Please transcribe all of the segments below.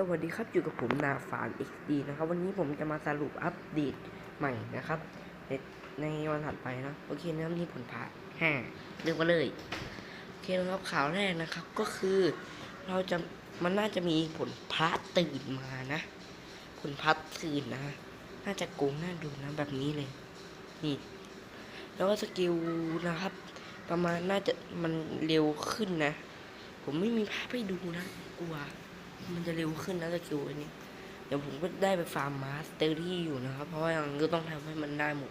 สวัสดีครับอยู่กับผมนาฟาน XD นะครับ วันนี้ผมจะมาสรุปอัปเดตใหม่นะครับ ในในวันถัดไปนะโอเคนะครับนี่ผลพาห้าเรียกว่าเลยโอเคนะครับข่าวแรกนะครับก็คือ เราจะมันน่าจะมีผลพระตื่นมานะ ผลพัดตื่นนะ น่าจะโกงน่าดูนะแบบนี้เลย นี่ แล้วก็สกิลนะครับ ประมาณน่าจะมันเร็วขึ้นนะ ผมไม่มีภาพให้ดูนะกลัว มันจะเร็วขึ้นนะสกิลอันนี้ เดี๋ยวผมก็ได้ไปฟาร์มมาสเตอรี่อยู่นะครับ เพราะว่ายังก็ต้องทำให้มันได้หมด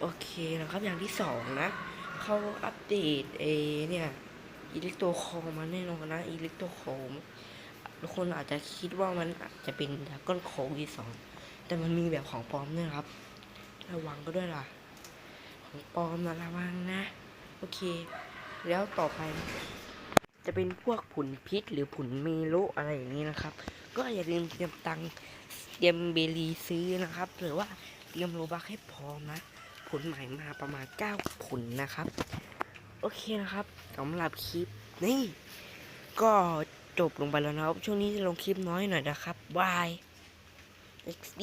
โอเคนะครับ อย่างที่สองนะเขาอัปเดตเอเนี่ยอิเล็กโตคอมาแน่นอนนะอิเล็กโตคอมทุกคนอาจจะคิดว่ามันอาจจะเป็นดาก้อนโคที่สองแต่มันมีแบบของปลอมด้วยครับ ระวังก็ด้วยล่ะ ของปลอมนะระวังนะ โอเค แล้วต่อไป จะเป็นพวกผุนพิษหรือผุนเมโลอะไรอย่างนี้นะครับ ก็อย่าลืมเตรียมตังเตรียมเบลีซื้อนะครับ หรือว่าเตรียมโลบักให้พร้อมนะผลใหม่มาประมาณ9ผลนะครับ โอเคนะครับสำหรับคลิปนี่ ก็จบลงไปแล้วนะครับ ช่วงนี้จะลงคลิปน้อยหน่อยนะครับบาย XD